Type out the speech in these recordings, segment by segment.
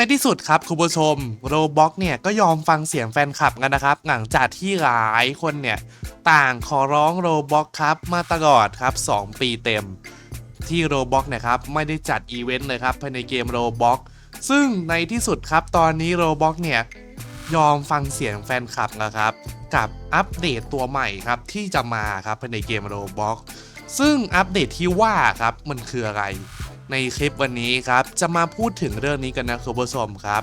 ในที่สุดครับคุณผู้ชมโรบ็อกเนี่ยก็ยอมฟังเสียงแฟนคลับกันนะครับ หลังจากที่หลายคนเนี่ยต่างขอร้องโรบ็อกครับมาตลอดครับ 2 ปีเต็ม ที่โรบ็อกเนี่ยครับไม่ได้จัดอีเวนต์เลยครับภายในเกมโรบ็อกซึ่งในที่สุดครับตอนนี้โรบ็อกเนี่ยยอมฟังเสียงแฟนคลับนะครับ กับอัปเดตตัวใหม่ครับที่จะมาครับภายในเกมโรบ็อกซึ่งอัปเดตที่ว่าครับมันคืออะไร ในคลิปวันนี้ครับ จะมาพูดถึงเรื่องนี้กันนะคุณผู้ชมครับ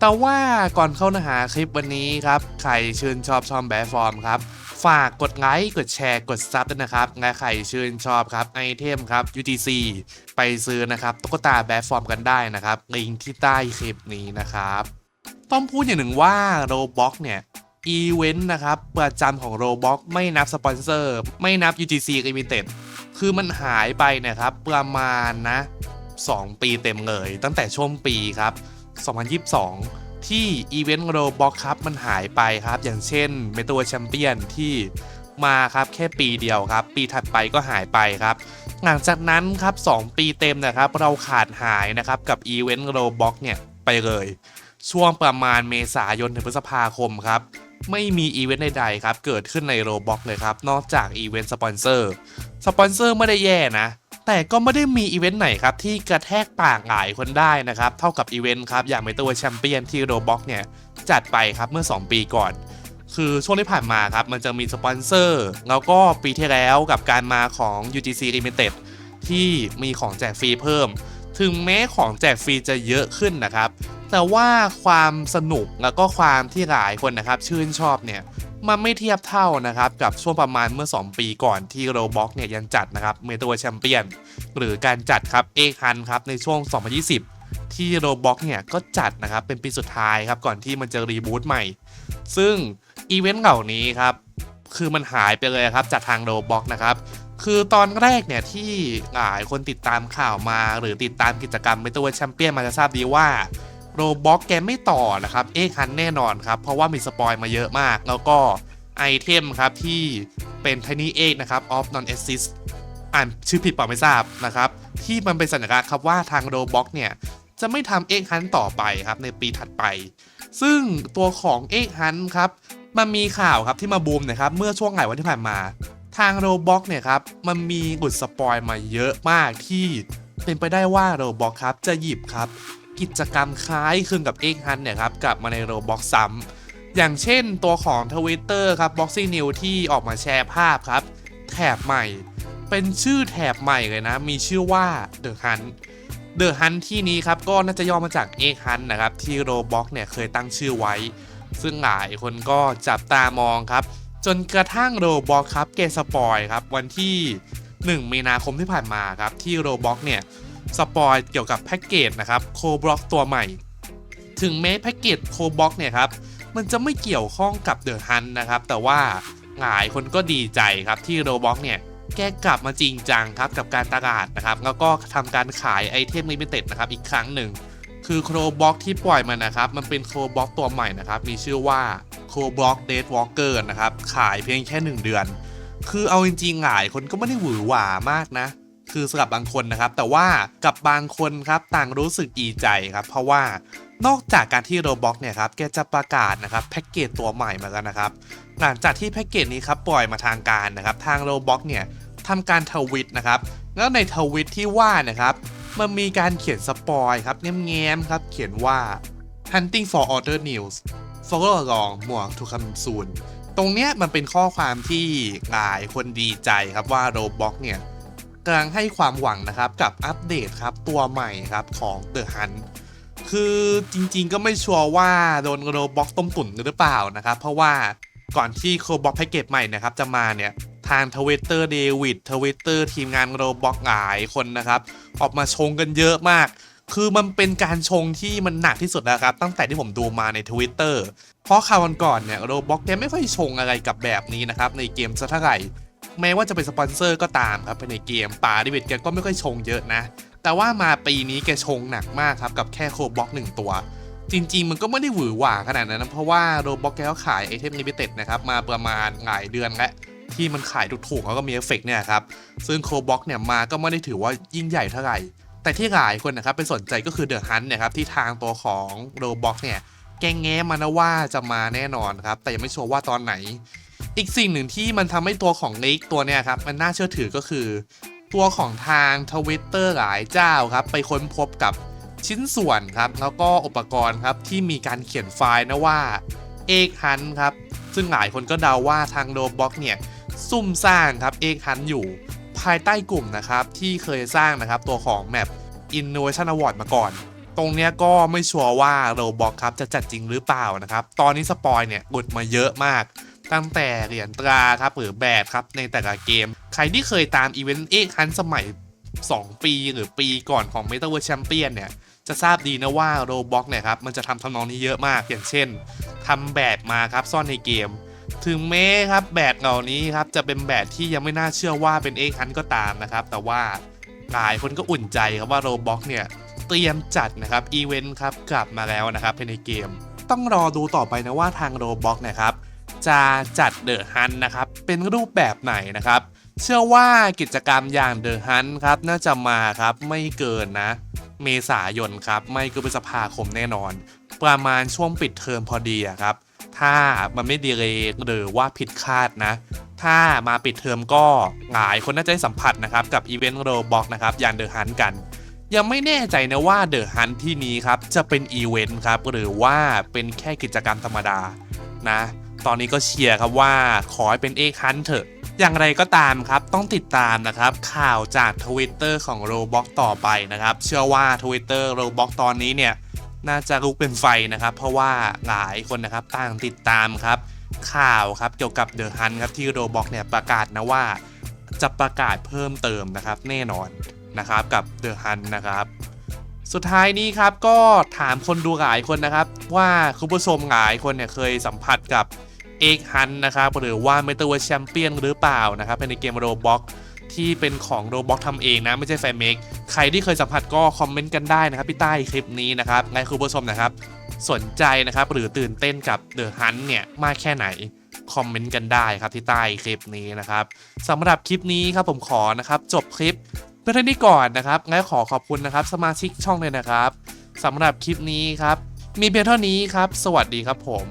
แต่ว่าก่อนเข้าเนื้อหาคลิปวันนี้ครับ ใครชื่นชอบชอมแบฟอร์มครับ ฝากกดไลค์กดแชร์กดซับด้วยนะครับและใครชื่นชอบครับไอเทมครับ UTC ไปซื้อนะครับตุ๊กตาแบฟอร์มกันได้นะครับลิงก์ที่ใต้คลิปนี้นะครับ ต้องพูดอย่างหนึ่งว่า Roblox เนี่ยอีเวนต์นะครับประจำของ Roblox ไม่นับสปอนเซอร์ไม่นับ UGC Limited คือมันหายไปนะครับประมาณนะ 2 ปีเต็มเลย ตั้งแต่ช่วงปีครับ 2022 ที่อีเวนต์โรบ็อกครับมันหายไปครับ อย่างเช่นเมตัวแชมเปี้ยนที่มาครับแค่ปีเดียวครับ ปีถัดไปก็หายไปครับ หลังจากนั้นครับ 2 ปีเต็มนะครับ เราขาดหายนะครับกับอีเวนต์โรบ็อกเนี่ยไปเลย ช่วงประมาณเมษายนถึงพฤษภาคมครับ ไม่มีอีเวนต์ใดๆครับ เกิดขึ้นในโรบ็อกเลยครับ นอกจากอีเวนต์สปอนเซอร์ สปอนเซอร์ไม่ได้แย่นะ แต่ก็ไม่ได้มีอีเวนต์ไหนครับ ที่กระแทกปากหลายคนได้นะครับ เท่ากับอีเวนต์ครับ อย่างเมตาเวิร์แชมเปี้ยนที่โรบ็อกเนี่ย จัดไปครับเมื่อ 2 ปีก่อน คือช่วงที่ผ่านมาครับ มันจะมีสปอนเซอร์ แล้วก็ปีที่แล้วกับการมาของ UGC Limited ที่มีของแจกฟรีเพิ่ม ถึงแม้ของแจกฟรีจะเยอะขึ้นนะครับ แต่ว่าความสนุกแล้วก็ความที่หลายคนนะครับ ชื่นชอบเนี่ยมันไม่เทียบเท่านะครับกับช่วงประมาณเมื่อ 2 ปีก่อนที่โรบ็อกเนี่ยยังจัดนะครับเมโทรแชมเปี้ยนหรือการจัดครับเอกฮันครับในช่วง 2020 ที่โรบ็อกเนี่ยก็จัดนะครับเป็นปีสุดท้ายครับก่อนที่มันจะรีบูตใหม่ ซึ่งอีเวนต์เหล่านี้ครับคือมันหายไปเลยครับจากทางโรบ็อกนะครับคือตอนแรกเนี่ยที่หลายคนติดตามข่าวมา หรือติดตามกิจกรรมเมโทรแชมเปี้ยนมาจะทราบดีว่า โรบ็อกแกไม่ต่อนะครับ เอกฮันแน่นอนครับ เพราะว่ามีสปอยมาเยอะมาก แล้วก็ไอเทมครับที่เป็น Tiny Egg นะครับ of non assist อ่านชื่อผิดเปล่าไม่ทราบนะครับ ที่มันเป็นสัญลักษณ์ครับว่าทางโรบ็อกเนี่ยจะไม่ทำเอกฮันต่อไปครับในปีถัดไป ซึ่งตัวของเอกฮันครับมันมีข่าวครับที่มาบูมนะครับเมื่อช่วงหลายวันที่ผ่านมา ทางโรบ็อกเนี่ยครับมันมีหลุดสปอยมาเยอะมากที่เป็นไปได้ว่าโรบ็อกครับจะหยิบครับ กิจกรรมคล้ายคลึงกับ X Hunt เนี่ยครับกลับมาในโรบ็อกซ้ำอย่างเช่นตัวของ Twitter ครับ Boxing News ที่ออกมาแชร์ภาพครับ แถบใหม่ เป็นชื่อแถบใหม่เลยนะ มีชื่อว่า The Hunt The Hunt ที่นี้ครับก็น่าจะย่อมาจาก X Hunt นะครับที่ Roblox เนี่ยเคยตั้งชื่อไว้ ซึ่งหลายคนก็จับตามองครับ จนกระทั่ง Roblox ครับเกสปอยครับวันที่ 1 มีนาคมที่ผ่านมาครับที่ Roblox เนี่ย สปอยเกี่ยวกับแพ็กเกจนะครับโคบล็อกตัวใหม่ ถึงแม้แพ็กเกจโคบล็อกเนี่ยครับมันจะไม่เกี่ยวข้องกับเดอะฮันนะครับ แต่ว่าหลายคนก็ดีใจครับที่โรบ็อกเนี่ยแกกลับมาจริงจังครับกับการตลาดนะครับ แล้วก็ทำการขายไอเทมลิมิเต็ดนะครับอีกครั้งหนึ่ง คือโคบล็อกที่ปล่อยมานะครับ มันเป็นโคบล็อกตัวใหม่นะครับ มีชื่อว่าโคบล็อกเดดวอล์กเกอร์นะครับ ขายเพียงแค่ 1 เดือน คือเอาจริงๆหลายคนก็ไม่ได้หวือหวามากนะ คือสำหรับบางคนนะครับ แต่ว่ากับบางคนครับต่างรู้สึกดีใจครับ เพราะว่านอกจากการที่โรบ็อกเนี่ยครับ แกจะประกาศนะครับแพ็กเกจตัวใหม่มาแล้วนะครับ หลังจากที่แพ็กเกจนี้ครับปล่อยมาทางการนะครับ ทางโรบ็อกเนี่ยทำการทวิตนะครับ แล้วในทวิตที่ว่านะครับ มันมีการเขียนสปอยครับแง้มๆครับ เขียนว่า hunting for other news follow along more to come soon ตรงเนี้ยมันเป็นข้อความที่หลายคนดีใจครับว่าโรบ็อกเนี่ย กำลังให้ความหวังนะครับกับอัปเดตครับตัวใหม่ครับของ The Hunt คือจริงๆก็ไม่ชัวร์ว่าโดนโรบ็อกต้มตุ๋นหรือเปล่านะครับ เพราะว่าก่อนที่โคบ็อกแพ็กเกจใหม่นะครับจะมาเนี่ยทางทวิตเตอร์เดวิดทวิตเตอร์ทีมงานโรบ็อกหลายคนนะครับ ออกมาชงกันเยอะมาก คือมันเป็นการชงที่มันหนักที่สุดแล้วครับ ตั้งแต่ที่ผมดูมาใน Twitter เพราะคราววันก่อนเนี่ยโรบ็อกแกไม่ค่อยชงอะไรกับแบบนี้นะครับในเกมสักเท่าไหร่ แม้ว่าจะเป็นสปอนเซอร์ก็ตามครับภายในเกมป่าดิวิดแกก็ไม่ค่อยชงเยอะนะ แต่ว่ามาปีนี้แกชงหนักมากครับกับแค่โคบล็อกหนึ่งตัว จริง ๆ มันก็ไม่ได้หวือหวาขนาดนั้นนะเพราะว่าโรบ็อกแกก็ขายไอเทมลิมิเต็ดนะครับมาประมาณหลายเดือนแล้วที่มันขายถูกๆแล้วก็มีเอฟเฟกต์เนี่ยครับ ซึ่งโคบล็อกเนี่ยมาก็ไม่ได้ถือว่ายิ่งใหญ่เท่าไหร่ แต่ที่หลายคนนะครับเป็นสนใจก็คือเดอะฮันเนี่ยครับที่ทางตัวของโรบ็อกเนี่ยแกงแง้มานะว่าจะมาแน่นอนครับ แต่ยังไม่ชัวร์ว่าตอนไหน อีกสิ่งหนึ่งที่มันทำให้ตัวของเลิกตัวเนี่ยครับมันน่าเชื่อถือก็คือ ตัวของทางทวิตเตอร์หลายเจ้าครับไปค้นพบกับชิ้นส่วนครับแล้วก็อุปกรณ์ครับที่มีการเขียนไฟล์นะว่าเอกฮันครับซึ่งหลายคนก็เดาว่าทางโรบ็อกเนี่ยซุ่มสร้างครับเอกฮันอยู่ภายใต้กลุ่มนะครับที่เคยสร้างนะครับตัวของแมป Innovation Award มาก่อน ตรงเนี้ยก็ไม่ชัวร์ว่าโรบ็อกครับจะจัดจริงหรือเปล่านะครับ ตอนนี้สปอยเนี่ยหลุดมาเยอะมาก ตั้งแต่เหรียญตราครับหรือแบดครับในแต่ละเกม ใครที่เคยตามอีเวนต์เอกฮันสมัย 2 ปีหรือปีก่อนของ Meta World Champion เนี่ยจะทราบดีนะว่าโรบ็อกเนี่ยครับมันจะทำทำนองนี้เยอะมากอย่างเช่นทำแบดมาครับซ่อนในเกม ถึงแม้ครับแบดเหล่านี้ครับจะเป็นแบดที่ยังไม่น่าเชื่อว่าเป็นเอกฮันก็ตามนะครับ แต่ว่าหลายคนก็อุ่นใจครับว่าโรบ็อกเนี่ยเตรียมจัดนะครับอีเวนต์ครับกลับมาแล้วนะครับภายในเกม ต้องรอดูต่อไปนะว่าทางโรบ็อกนะครับ จะจัดเดอะฮันนะครับ เป็นรูปแบบไหนนะครับ เชื่อว่ากิจกรรมอย่างเดอะฮันครับ น่าจะมาครับไม่เกินนะ เมษายนครับ ไม่เกินพฤษภาคมแน่นอน ประมาณช่วงปิดเทอมพอดีครับ ถ้ามันไม่ดีเลยหรือว่าผิดคาดนะ ถ้ามาปิดเทอมก็หลายคนน่าจะได้สัมผัสนะครับ กับอีเวนต์โรบอกนะครับอย่างเดอะฮันกันยังไม่แน่ใจนะว่าเดอะฮันที่นี้ครับ จะเป็นอีเวนต์ครับ หรือว่าเป็นแค่กิจกรรมธรรมดานะ ตอนนี้ก็เชียร์ครับว่าขอให้เป็นเอกฮันเถอะ อย่างไรก็ตามครับต้องติดตามนะครับข่าวจากทวิตเตอร์ของ Roblox ต่อไปนะครับ เชื่อว่า Twitter Roblox ตอนนี้เนี่ยน่าจะลุกเป็นไฟนะครับ เพราะว่าหลายคนนะครับต่างติดตามครับ ข่าวครับเกี่ยวกับเดอะฮันครับที่ Roblox เนี่ยประกาศนะว่า จะประกาศเพิ่มเติมนะครับแน่นอนนะครับกับเดอะฮันนะครับ สุดท้ายนี้ครับก็ถามคนดูหลายคนนะครับ ว่าคุณผู้ชมหลายคนเนี่ยเคยสัมผัสกับ เอกฮันนะครับหรือว่า m e t a เวิร์แชมเปี้ยนหรือเปล่านะครับในเกมโรบ็อกที่เป็นของ Roblox ทำเองนะ ไม่ใช่แฟนเมกใครที่เคยสัมผัสก็คอมเมนต์กันได้นะครับที่ใต้คลิปนี้นะครับในคุณผู้ชมนะครับ สนใจนะครับ หรือตื่นเต้นกับ The Hunt เนี่ยมากแค่ไหนคอมเมนต์กันได้ครับที่ใต้คลิปนี้นะครับสำหรับคลิปนี้ครับผมขอนะครับจบคลิปเพื่อท่านี้ก่อนนะครับงั้นขอขอบคุณนะครับ สมาชิกช่องเลยนะครับสำหรับคลิปนี้ครับมีเพียงเท่านี้ครับ สวัสดีครับผม